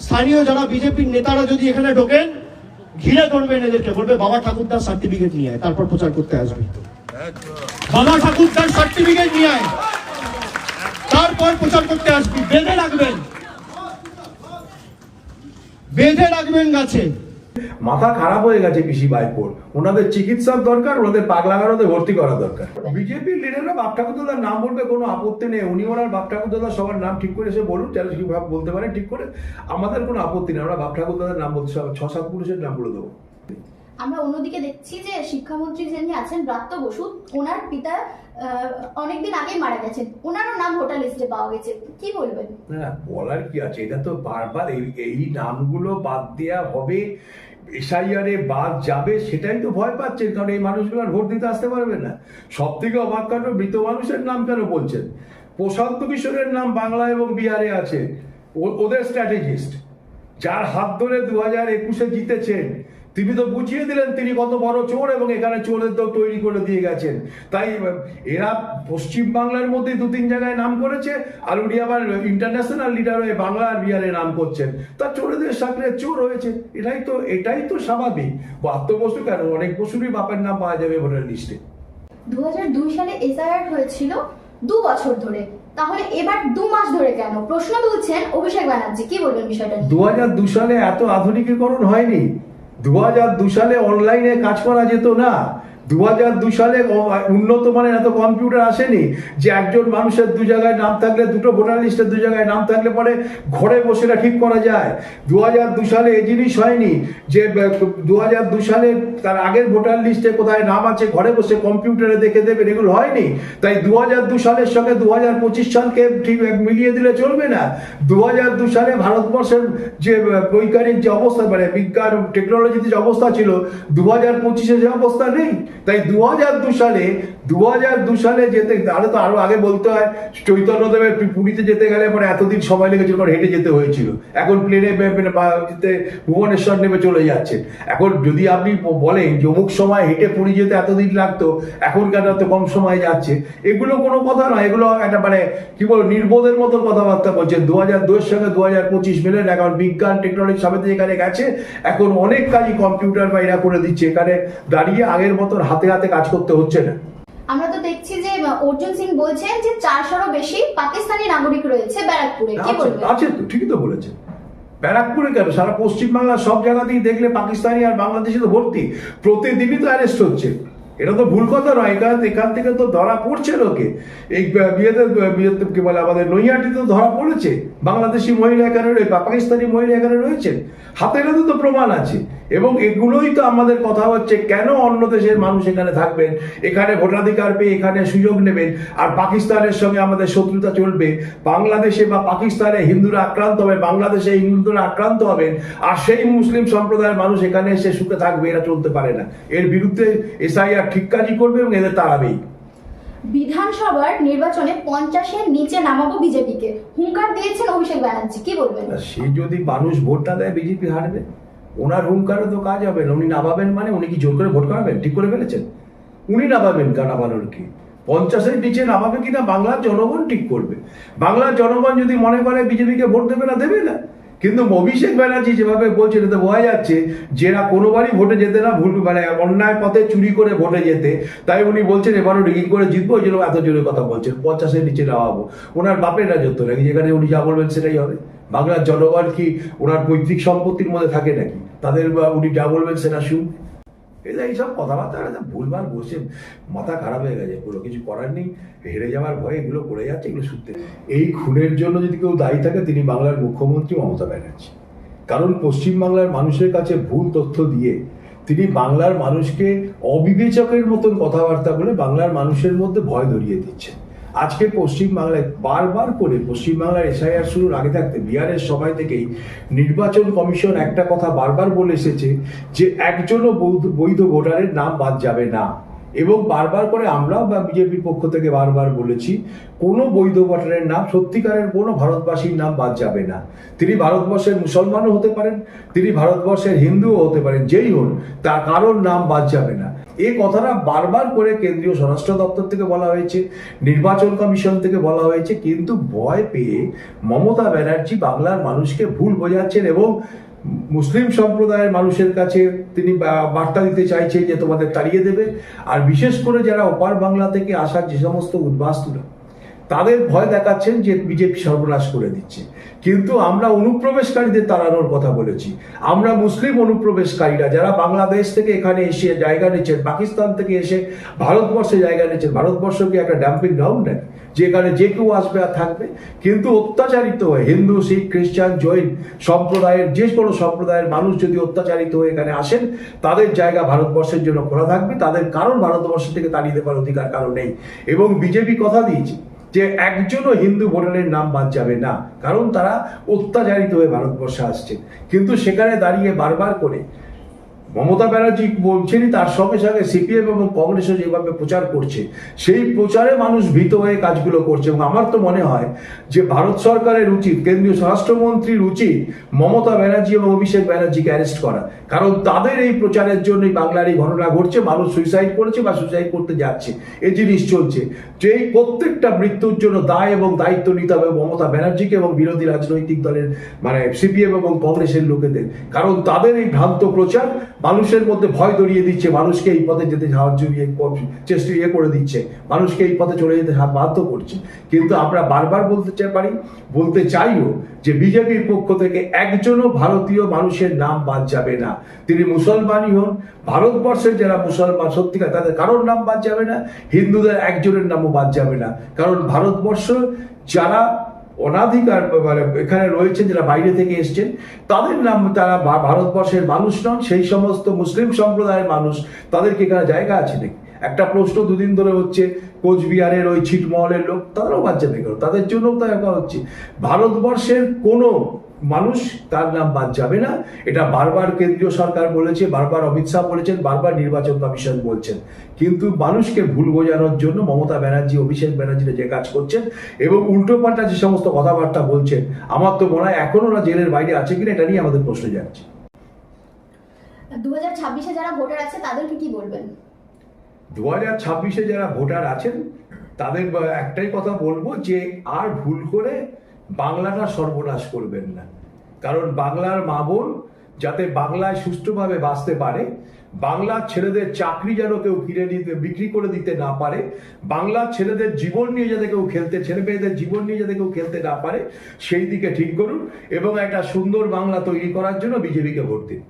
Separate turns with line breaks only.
স্থানীয় যারা বিজেপির নেতারা যদি এখানে ঢোকেন, ঘিরে ধরবেন এদেরকে, বলবে, বাবা ঠাকুরদার সার্টিফিকেট নিয়ে আয়, তারপর প্রচার করতে আসবে। বাবা ঠাকুরদার সার্টিফিকেট নিয়ে আয়, তারপর প্রচার করতে আসবি। বেঁধে রাখবেন। বেঁধে রাখবেন গাছে।
মাথা খারাপ হয়ে গেছে পিসি বাইপুর ওনাদের চিকিৎসার দরকার ওনাদের পাগলাগারোতে ভর্তি করা দরকার। বিজেপির লিডাররা বাপ ঠাকুরদার নাম বলবে কোনো আপত্তি নেই। উনি ওনার বাপ ঠাকুরদার সবার নাম ঠিক করে এসে বলুন যারা কীভাবে বলতে পারেন ঠিক করে। আমাদের কোনো আপত্তি নেই আমরা বাপ ঠাকুরদার নাম বলতে ছ সাত পুরুষের নাম বলে দেবো।
আমরা অন্যদিকে দেখছি যে শিক্ষামন্ত্রী যিনি আছেন ব্রাত্য বসু ওনার পিতা অনেকদিন আগেই মারা গেছেন। ওনারও নাম ভোটার লিস্টে পাওয়া গেছে। কি বলবেন?
না বলার কি আছে? এটা তো বারবার এই এই নামগুলো বাদ দেওয়া হবে। এসআইআরে বাদ যাবে, সেটাই তো ভয় পাচ্ছেন কারণ এই মানুষগুলো ভোট দিতে আসতে পারবে না। সব থেকে অবাক কাণ্ড, মৃত মানুষের নাম কেন বলছেন? প্রশান্ত কিশোরের নাম বাংলা এবং বিহারে আছে। ওদের স্ট্র্যাটেজিস্ট যার হাত ধরে দু হাজার একুশে জিতেছেন। তিনি তো বুঝিয়ে দিলেন তিনি কত বড় চোর এবং এখানে চোরের তো তৈরি করে দিয়ে গেছেন। তাই এরা পশ্চিম বাংলার মধ্যে দু তিন জায়গায় নাম করেছে আর উনি আবার ইন্টারন্যাশনাল লিডার হয়ে বাংলা আর বিহারে নাম করছেন। তা চোরেদের সাকরে চোর হয়েছে এটাই তো এটাই তো স্বাভাবিক। বাস্তবস্তু কেন? অনেক বছরই বাপের নাম পাওয়া যাবে ভোটার লিস্টে।
দু সালে এসআইআর হয়েছিল দু বছর ধরে। তাহলে এবার দু মাস ধরে কেন? প্রশ্ন তুলছেন অভিষেক ব্যানার্জি কি বলবেন বিষয়টা
দু হাজার দু সালে এত আধুনিকীকরণ হয়নি। দু হাজার দু সালে অনলাইনে কাজ করা যেত না। দু হাজার দু সালে উন্নত মানের এত কম্পিউটার আসেনি যে একজন মানুষের দু জায়গায় নাম থাকলে, দুটো ভোটার লিস্টের দু জায়গায় নাম থাকলে পরে ঘরে বসে ঠিক করা যায়। দু হাজার দু সালে এই জিনিস হয়নি যে দু হাজার দু সালে তার আগের ভোটার লিস্টে কোথায় নাম আছে, ঘরে বসে কম্পিউটারে দেখে দেবেন এগুলো হয়নি। তাই দু হাজার দু সালের সঙ্গে দু হাজার পঁচিশ সালকে ঠিক মিলিয়ে দিলে চলবে না। দু হাজার দু সালে ভারতবর্ষের যে বৈজ্ঞানিক যে অবস্থা মানে বিজ্ঞান টেকনোলজিতে যে অবস্থা ছিল দু হাজার পঁচিশে যে অবস্থা নেই। তাই দু হাজার সালে দু হাজার দু সালে যেতে তাহলে তো আরও আগে বলতে হয়, চৈতন্যদেবের পুরীতে যেতে গেলে পরে এতদিন সময় লেগেছিল কারণ হেঁটে যেতে হয়েছিল। এখন প্লেনে ভুবনেশ্বর নেমে চলে যাচ্ছে। এখন যদি আপনি বলেন যে অমুক সময় হেঁটে পুরী যেতে এতদিন লাগতো এখন কেন এত কম সময় যাচ্ছে। এগুলো কোনো কথা নয়, এগুলো একটা মানে কি বলব, নির্বোধের মতো কথাবার্তা বলছেন দু হাজার দুয়ের সঙ্গে দু হাজার পঁচিশ মিলে এখন বিজ্ঞান টেকনোলজি সবেতে এখানে গেছে। এখন অনেক কাজই কম্পিউটার বা এরা করে দিচ্ছে। এখানে দাঁড়িয়ে আগের মতন হাতে হাতে কাজ করতে হচ্ছে না।
আমরা তো দেখছি যে অর্জুন সিং বলছেন যে চারশোরও বেশি পাকিস্তানি নাগরিক রয়েছে ব্যারাকপুরে। কি বলবেন?
আছে তো ঠিকই তো বলেছেন। ব্যারাকপুরে কেন? সারা পশ্চিমবাংলার সব জায়গাতেই দেখলে পাকিস্তানি আর বাংলাদেশি তো ভর্তি। প্রতিদিনই তো অ্যারেস্ট হচ্ছে। এটা তো ভুল কথা নয়। এখান এখান থেকে তো ধরা পড়ছে লোকে। এই বিয়েতে বিয়েতে কি বলে, আমাদের নৈহাটিতে তো ধরা পড়েছে। বাংলাদেশি মহিলা এখানে রয়ে- বা পাকিস্তানি মহিলা এখানে রয়েছেন। হাতে হাতে তো প্রমাণ আছে। এবং এগুলোই তো আমাদের কথা হচ্ছে, কেন অন্য দেশের মানুষ এখানে থাকবেন? এখানে ভোটাধিকার পেয়ে এখানে সুযোগ নেবেন। আর পাকিস্তানের সঙ্গে আমাদের শত্রুতা চলবে। বাংলাদেশে বা পাকিস্তানে হিন্দুরা আক্রান্ত হবে, বাংলাদেশে হিন্দুরা আক্রান্ত হবেন। আর সেই মুসলিম সম্প্রদায়ের মানুষ এখানে এসে সুখে থাকবে, এরা চলতে পারে না। এর বিরুদ্ধে এসআইআর ঠিক কাজই করবে এবং এদের তাড়াবেই
বিধানসভার নির্বাচনে পঞ্চাশের নিচে নামাবো বিজেপিকে। হুঙ্কার দিয়েছেন অভিষেক ব্যানার্জি কি বলবেন?
সে যদি মানুষ ভোটটা দেয় বিজেপি হারবে। ওনার হুঙ্কারে তো কাজ হবে না উনি নামাবেন মানে উনি কি জোর করে ভোট করাবেন ঠিক করে ফেলেছেন। উনি নামাবেন নামানোর কি? পঞ্চাশের নিচে নামাবে কিনা বাংলার জনগণ ঠিক করবে। বাংলার জনগণ যদি মনে করে বিজেপিকে ভোট দেবে না দেবে না। কিন্তু অভিষেক ব্যানার্জি যেভাবে বলছে এটাতে বোঝা যাচ্ছে যে এরা কোনোবারই ভোটে যেতে না ভুল মানে অন্যায় পথে চুরি করে ভোটে যেতে, তাই উনি বলছেন, এবারও রিগিং করে জিতবো ওই জন্য এত জোরে কথা বলছেন, পঞ্চাশের নিচে নামাবো। ওনার বাপের রাজত্ব নাকি, যেখানে উনি যা বলবেন সেটাই হবে। বাংলার জনগণ কি ওনার পৈতৃক সম্পত্তির মধ্যে থাকে নাকি? তাদের উনি যা বলবেন সেটা শুনবে এটা এইসব কথাবার্তা একটা ভুলভাল বসে মাথা খারাপ হয়ে গেছে কোনো কিছু করার নেই, হেরে যাওয়ার ভয়ে, এগুলো করে যাচ্ছে, এগুলো শুনতে এই খুনের জন্য যদি কেউ দায়ী থাকে, তিনি বাংলার মুখ্যমন্ত্রী মমতা ব্যানার্জি। কারণ পশ্চিমবাংলার মানুষের কাছে ভুল তথ্য দিয়ে তিনি বাংলার মানুষকে অবিবেচকের মতন কথাবার্তা বলে বাংলার মানুষের মধ্যে ভয় ধরিয়ে দিচ্ছেন। আজকে পশ্চিমবাংলায় বারবার করে পশ্চিমবাংলার এসআইআর শুরুর আগে থাকতে বিহারের সবাই থেকেই নির্বাচন কমিশন একটা কথা বারবার বলে এসেছে যে একজনও বৈধ- ভোটারের নাম বাদ যাবে না। এবং বারবার করে আমরাও বা বিজেপির পক্ষ থেকে বারবার বলেছি, কোনো বৈধ ভোটারের নাম, সত্যিকারের কোনো ভারতবাসীর নাম বাদ যাবে না। তিনি ভারতবর্ষের মুসলমানও হতে পারেন, তিনি ভারতবর্ষের হিন্দুও হতে পারেন, যেই হন তার কারোর নাম বাদ যাবে না। এই কথাটা বারবার করে কেন্দ্রীয় স্বরাষ্ট্র দপ্তর থেকে বলা হয়েছে, নির্বাচন কমিশন থেকে বলা হয়েছে, কিন্তু ভয় পেয়ে মমতা ব্যানার্জি বাংলার মানুষকে ভুল বোঝাচ্ছেন এবং মুসলিম সম্প্রদায়ের মানুষের কাছে তিনি বার্তা দিতে চাইছে যে তোমাদের তাড়িয়ে দেবে। আর বিশেষ করে যারা ওপার বাংলা থেকে আসার যে সমস্ত উদ্বাস্তুরা, তাদের ভয় দেখাচ্ছেন যে বিজেপি সর্বনাশ করে দিচ্ছে। কিন্তু আমরা অনুপ্রবেশকারীদের তাড়ানোর কথা বলেছি। আমরা মুসলিম অনুপ্রবেশকারীরা যারা বাংলাদেশ থেকে এখানে এসে জায়গা নিচ্ছেন, পাকিস্তান থেকে এসে ভারতবর্ষে জায়গা নিচ্ছেন ভারতবর্ষ কি একটা ড্যাম্পিং গ্রাউন্ড নাকি যে এখানে যে কেউ আসবে আর থাকবে। কিন্তু অত্যাচারিত হয়ে হিন্দু, শিখ, খ্রিস্টান, জৈন সম্প্রদায়ের যে কোনো সম্প্রদায়ের মানুষ যদি অত্যাচারিত হয়ে এখানে আসেন, তাদের জায়গা ভারতবর্ষের জন্য খোলা থাকবে। তাদের কারণ ভারতবর্ষ থেকে তাড়িয়ে দেবার অধিকার কারণ নেই। এবং বিজেপি কথা দিয়েছে যে একজনও হিন্দু ভোটারের নাম বাদ যাবে না, কারণ তারা অত্যাচারিত হয়ে ভারতবর্ষে আসছে। কিন্তু সেখানে দাঁড়িয়ে বারবার করে মমতা ব্যানার্জি বলছেনই তার সঙ্গে সঙ্গে সিপিএম এবং কংগ্রেসও যেভাবে প্রচার করছে, সেই প্রচারে মানুষ ভীত হয়ে কাজগুলো করছে। এবং আমার তো মনে হয় যে ভারত সরকারের উচিত, কেন্দ্রীয় স্বরাষ্ট্রমন্ত্রীর উচিত মমতা ব্যানার্জি এবং অভিষেক ব্যানার্জিকে অ্যারেস্ট করা। কারণ তাদের এই প্রচারের জন্যই বাংলার এই ঘটনা ঘটছে, মানুষ সুইসাইড করেছে বা সুইসাইড করতে যাচ্ছে। এই জিনিস চলছে। যে এই প্রত্যেকটা মৃত্যুর জন্য দায় এবং দায়িত্ব নিতে হবে মমতা ব্যানার্জিকে এবং বিরোধী রাজনৈতিক দলের মানে সিপিএম এবং কংগ্রেসের লোকেদের। কারণ তাদের এই ভ্রান্ত প্রচার মানুষের মধ্যে ভয় দড়িয়ে দিচ্ছে, মানুষকে এই পথে যেতে সাহায্য ইয়ে চেষ্টা ইয়ে করে দিচ্ছে, মানুষকে এই পথে চলে যেতে বাধ্য করছে। কিন্তু আমরা বারবার বলতে চাই পারি, বলতে চাইও যে বিজেপির পক্ষ থেকে একজনও ভারতীয় মানুষের নাম বাদ যাবে না। তিনি মুসলমানই হন। ভারতবর্ষের যারা মুসলমান, সত্যিকার তাদের কারোর নাম বাদ যাবে না, হিন্দুদের একজনের নামও বাদ যাবে না। কারণ ভারতবর্ষ যারা অনাধিকার মানে এখানে রয়েছেন, যারা বাইরে থেকে এসছেন, তাদের নাম তারা ভারতবর্ষের মানুষ নন, সেই সমস্ত মুসলিম সম্প্রদায়ের মানুষ। তাদেরকে এখানে জায়গা আছে নাকি? একটা প্রশ্ন দুদিন ধরে হচ্ছে, কোচবিহারের ওই ছিটমহলের লোক তারাও বাদ যাবে তাদের জন্যও তো একা হচ্ছে। ভারতবর্ষের কোনো মানুষ তার নাম বাদ যাবে না। এটা বারবার কেন্দ্রীয় সরকার বলেছে বারবার অমিত শাহ বলেছেন বারবার নির্বাচন কমিশন বলছেন। কিন্তু মানুষকে ভুল বোঝানোর জন্য মমতা ব্যানার্জি অভিষেক ব্যানার্জিরা যে কাজ করছেন এবং উল্টোপাল্টা যে সমস্ত কথাবার্তা বলছেন আমার তো মনে হয় এখনও ওরা জেলের বাইরে আছে কিনা এটা নিয়ে আমাদের প্রশ্ন যাচ্ছে
দু হাজার ছাব্বিশে যারা ভোটার আছে তাদেরকে কি বলবেন?
দু হাজার ছাব্বিশে যারা ভোটার আছেন তাদের একটাই কথা বলব যে আর ভুল করে বাংলাটা সর্বনাশ করবেন না। কারণ বাংলার মা বোন যাতে বাংলায় সুষ্ঠুভাবে বাঁচতে পারে, বাংলার ছেলেদের চাকরি যেন কেউ কিনে নিতে, বিক্রি করে দিতে না পারে, বাংলার ছেলেদের জীবন নিয়ে যাতে কেউ খেলতে, ছেলে মেয়েদের জীবন নিয়ে যাতে কেউ খেলতে না পারে, সেই দিকে ঠিক করুন এবং একটা সুন্দর বাংলা তৈরি করার জন্য বিজেপিকে ভোট দিন।